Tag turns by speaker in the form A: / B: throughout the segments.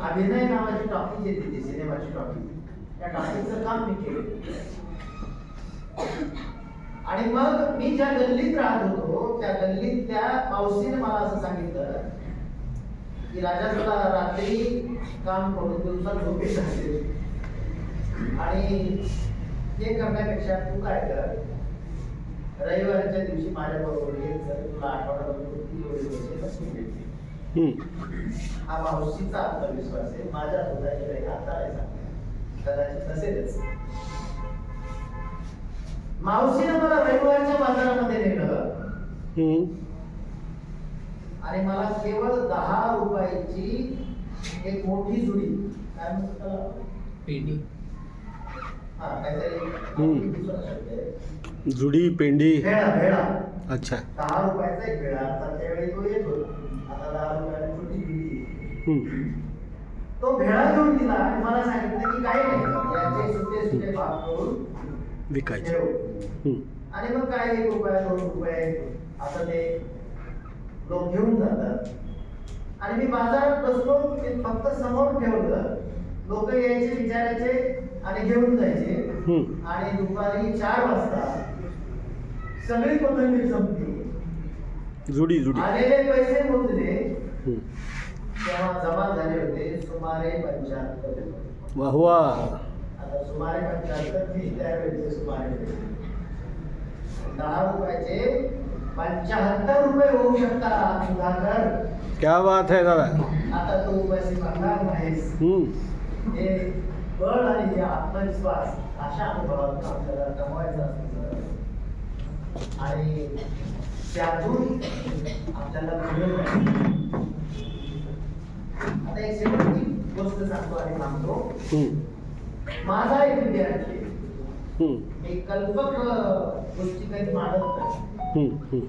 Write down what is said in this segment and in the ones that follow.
A: अभिनय नावाची टॉपिक जी देते सिनेमाची टॉपिक त्या टॉपिकचं काम मी केलं. आणि मग मी ज्या गल्लीत राहत होतो त्या गल्लीतल्या पावसीने मला असं सांगितलं की राजा तुला रात्री काम करून दिवसात झोपेत राहते आणि हे करण्यापेक्षा तू काय कर? रविवारच्या दिवशी माझ्या बरोबर ये जर तुला आठवड्याभर हा मावशीचा आत्मविश्वास आहे. माझ्या स्वतःकडे आता आहे. कदाचित नसेलच. मावशीने मला रविवारच्या बाजारामध्ये नेलं.
B: हम्म.
A: आणि मला केवळ दहा रुपयाची एक मोठी जुडी. काय म्हणतात त्याला?
C: पेटी
A: हा काहीतरी.
B: जुडी पेंडी.
A: भेळा भेळा
B: अच्छा.
A: दहा रुपयाचा एक भेळा आता त्यावेळी तो येत होता आता दहा रुपयाला छोटी जुडी
B: हम्म.
A: तो भेळा घेऊन दिला. आणि मला सांगितलं की काही नाही. याचे सुटे सुटे भाग करून
B: विकायचे.
A: आणि मग काय एक रुपया दोन रुपये असं ते लोक घेऊन जातात. आणि मी बाजारात बसलो फक्त समोर ठेवलं. लोक यायचे विचारायचे आणि घेऊन जायचे. आणि दुपारी चार वाजता सगळी कोथिंबीर संपली.
B: जुडी जुडी.
A: आलेले पैसे मोजले. तेव्हा जमा झाले होते सुमारे पंच्याहत्तर.
B: वाह वा
A: आता सुमारे पंच्याहत्तर मी त्यावेळेचे सुमारे. दहा रुपयाचे पंच्याहत्तर रुपये होऊ शकतात सुधाकर
B: क्या बात है दादा
A: आता तू पैसे भरणार नाहीस. हे बळ आणि हे आत्मविश्वास अशा अनुभवातून आपल्याला कमवायचा असतो आणि त्यातून आपल्याला जायचं. आता एक शेवटची गोष्ट सांगतो आणि थांबतो. माझा एक विद्यार्थी. एक कल्पक गोष्टी काही मानत नाही.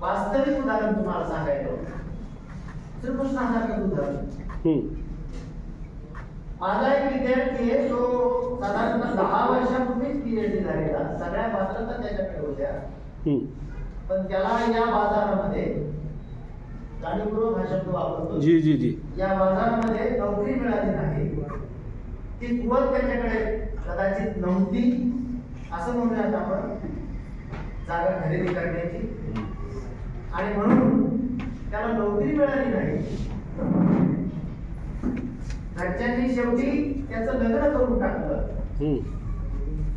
A: वास्तविक उदाहरण तुम्हाला सांगायचं होतं. उदाहरण
B: हम्म.
A: माझा एक विद्यार्थी आहे तो साधारण दहा वर्षापूर्वीच पीएचडी झालेला सगळ्या पात्रता त्याच्याकडे होत्या. पण त्याला या बाजारामध्ये जाणीवपूर्वक हा शब्द वापरतो.
B: जी जी जी.
A: या बाजारामध्ये नोकरी मिळाली नाही. ती कुवत त्याच्याकडे कदाचित नव्हती असं म्हणूयात आपण. जागा खरेदी करण्याची. आणि म्हणून त्याला नोकरी मिळाली नाही. घरच्यांनी शेवटी त्याचं लग्न करून टाकलं.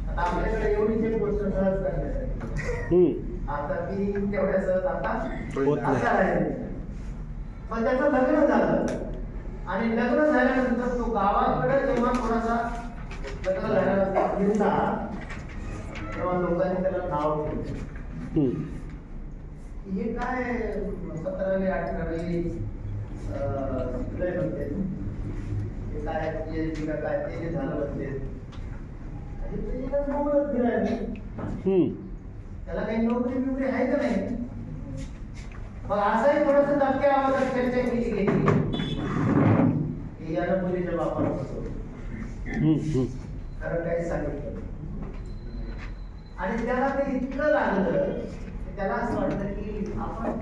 A: आता आपल्याकडे एवढीच एक गोष्ट सहज करण्यासाठी. आता ती तेवढ्या सहज आता
B: होत नाही.
A: पण त्याचं लग्न झालं. आणि लग्न झाल्यानंतर तो गावाकडे जेव्हा थोडासा लग्न झाल्यानंतर फिरला तेव्हा लोकांनी त्याला नाव ठेवलं. हे काय सतरावी अठरावी शिकलंय म्हणते हे काय का काय ते झालं म्हणते. त्याला काही नोकरी बिकरी आहे का नाही? मग असंही थोडस आवाजात चर्चा केली गेली की यानं मुलीच्या बापाला.
B: हम्म.
A: खरं काही सांगितलं आणि त्याला ते इतकं लागलं त्याला असं वाटलं की आपण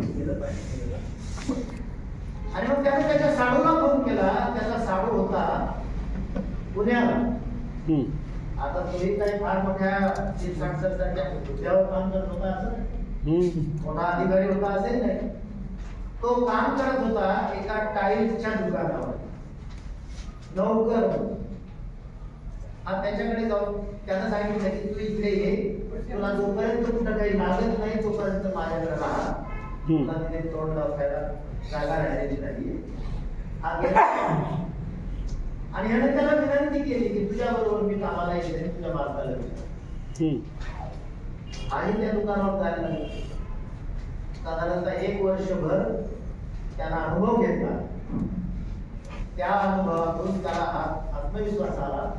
A: केलं पाहिजे आणि मग त्याने त्याच्या साडूला फोन केला त्याचा साडू होता पुण्याला
B: हम्म.
A: आता तुम्ही काही फार मोठ्या चीफ सारख्या हुद्द्यावर काम करत होता असं मोठा अधिकारी होता असेल नाही. तो काम करत होता एका टाईल्सच्या दुकानावर. नौकर त्याच्याकडे जाऊन त्यानं सांगितलं की तू इकडे ये. तुला जोपर्यंत कुठं काही लागत नाही तोपर्यंत माझ्याकडे राहा. तुला तिथे तोंड दाखवायला जागा राहिलेली नाही आणि ह्याने त्याला विनंती केली की तुझ्या बरोबर मी कामाला येते तुझ्या मालकाला. आणि त्या दुकानावर जायला लागले साधारणतः एक वर्षभर त्यानं अनुभव घेतला. त्या अनुभवातून त्याला आत्मविश्वास आला.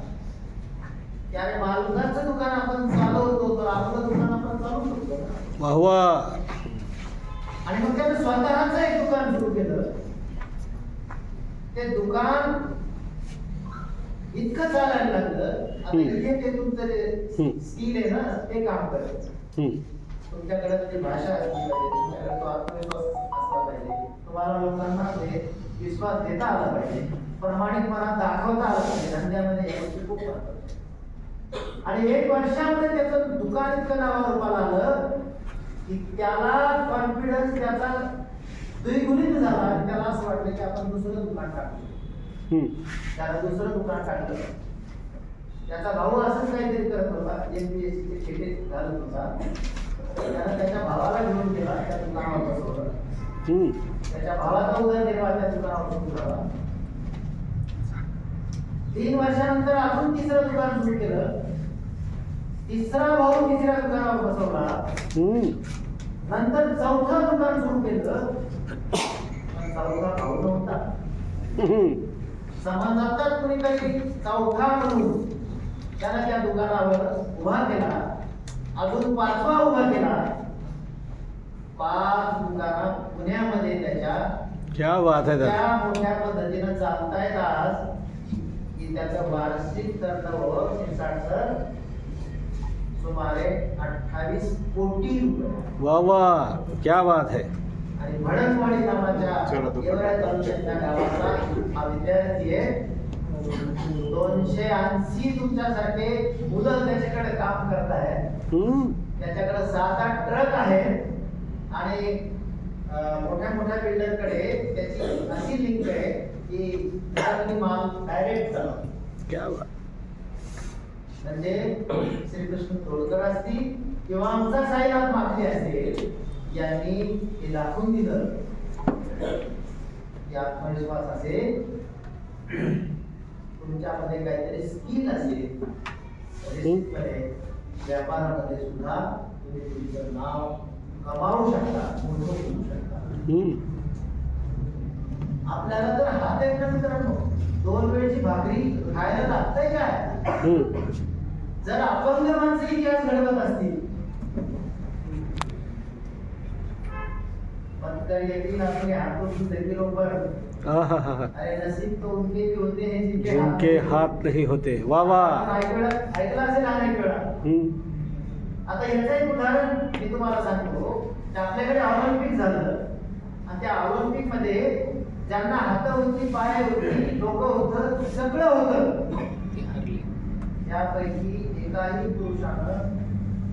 A: त्याने मालकाचं दुकान आपण चालवतो तर आपलं दुकान आपण चालवू शकतो
B: वा
A: आणि मग त्याने स्वतःच एक दुकान सुरू केलं. ते दुकान इतकं चालायला लागलं आता
B: हम्म.
A: ते तुमचं
B: हम्म.
A: स्किल आहे ना ते काम करत
B: हम्म.
A: तुमच्याकडे ती भाषा असली पाहिजे तुमच्याकडे तो आत्मविश्वास असला पाहिजे तुम्हाला लोकांना ते विश्वास देता आला पाहिजे प्रामाणिकपणा दाखवता आला पाहिजे धंद्यामध्ये या गोष्टी खूप आहेत. आणि एक वर्षामध्ये त्याचं दुकान इतकं नावावर रूपाला आलं की त्याला कॉन्फिडन्स त्याचा द्विगुणित झाला आणि त्याला असं वाटलं की आपण दुसरं दुकान टाकू
B: हम्म.
A: त्याला दुसरं दुकान टाकलं. त्याचा भाऊ असंच काहीतरी करत होता. एमपीएससीचे खेटे घालत होता. त्यानं त्याच्या भावाला घेऊन गेला. त्या दुकानावर बसवलं. त्याच्या भावाचा उदरनिर्वाह त्या दुकानावर झाला तीन वर्षानंतर अजून तिसरं दुकान सुरू केलं. तिसरा भाऊ तिसऱ्या दुकानावर बसवला. नंतर चौथं दुकान सुरू केलं. चौथा भाऊ नव्हता.
B: हम्म.
A: समाजातच कुणीतरी चौथा म्हणून त्यानं त्या दुकानावर उभा केला. अजून पाचवा उभा केला. पाच दुकाना पुण्यामध्ये त्याच्या
B: क्या बात है दादा.
A: त्या मोठ्या पद्धतीनं चालतायत आज. की त्याचं वार्षिक टर्नओव्हर शिरसाटचं सुमारे अठ्ठावीस कोटी रुपये.
B: वाह वाह क्या बात है
A: आणि भडकवाडी नावाच्या एवढ्या तालुक्यातल्या गावाचा हा विद्यार्थी आहे. दोनशे ऐंशी तुमच्यासारखे मुलं त्याच्याकडे काम करत आहेत.
B: हम्म.
A: त्याच्याकडे सात आठ ट्रक आहेत. आणि मोठ्या मोठ्या बिल्डरकडे त्याची अशी लिंक आहे की त्यातली माल डायरेक्ट चालवतो.
B: बात.
A: म्हणजे श्रीकृष्ण तोडकर असतील किंवा आमचा साईनाथ माखले असतील यांनी हे दाखवून दिलं. की आत्मविश्वास असेल तुमच्यामध्ये काहीतरी स्किल असेल निश्चितपणे व्यापारामध्ये सुद्धा तुम्ही तुमचं नाव कमावू शकता मोठं होऊ शकता. आपल्याला तर हात ना मित्रांनो दोन वेळची भाकरी खायला लागतंय काय. जर अपंग माणसं इतिहास घडवत असतील पत्थर यकीन अपने हाथों की तकदीरों पर. अरे नसीब तो उनके भी होते हैं जिनके
B: जिनके हात. नाही होते. वा वा
A: ऐकलं असेल अनेक वेळा. आता याचं एक उदाहरण मी तुम्हाला सांगतो. आपल्याकडे ऑलिम्पिक झालं. आणि त्या ऑलिम्पिकमध्ये ज्यांना हात होती पाय होती डोकं होतं सगळं होतं. त्यापैकी एकाही पुरुषानं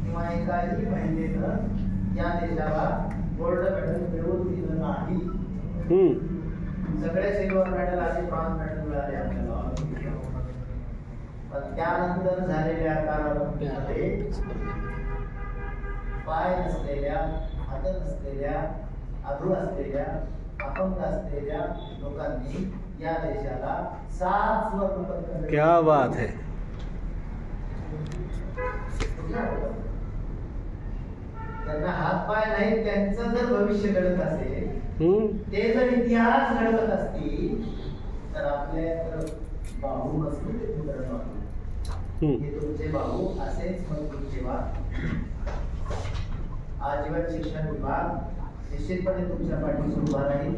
A: किंवा एकाही महिलेनं या देशाला गोल्ड मेडल मिळवून नाही
B: हम्म.
A: सगळे सिल्वर मेडल आणि ब्रॉन्झ मेडल मिळाले आपल्याला पण त्यानंतर झालेल्या कालावधीमध्ये पाय नसलेल्या हात नसलेल्या असलेल्या अपंग असलेल्या लोकांनी या देशाला सात स्वर्ण पदकं
B: क्या बात है
A: त्यांना हात पाय नाही त्यांचं जर भविष्य घडत असेल. ते जर इतिहास घडवत असतील तर आपल्याकडं बाहू नसतो ते.
B: हम्म.
A: हे तुमचे बाहू असेच मजबूत ठेवा आजीवन शिक्षण विभाग निश्चितपणे तुमच्या पाठीशी उभा राहील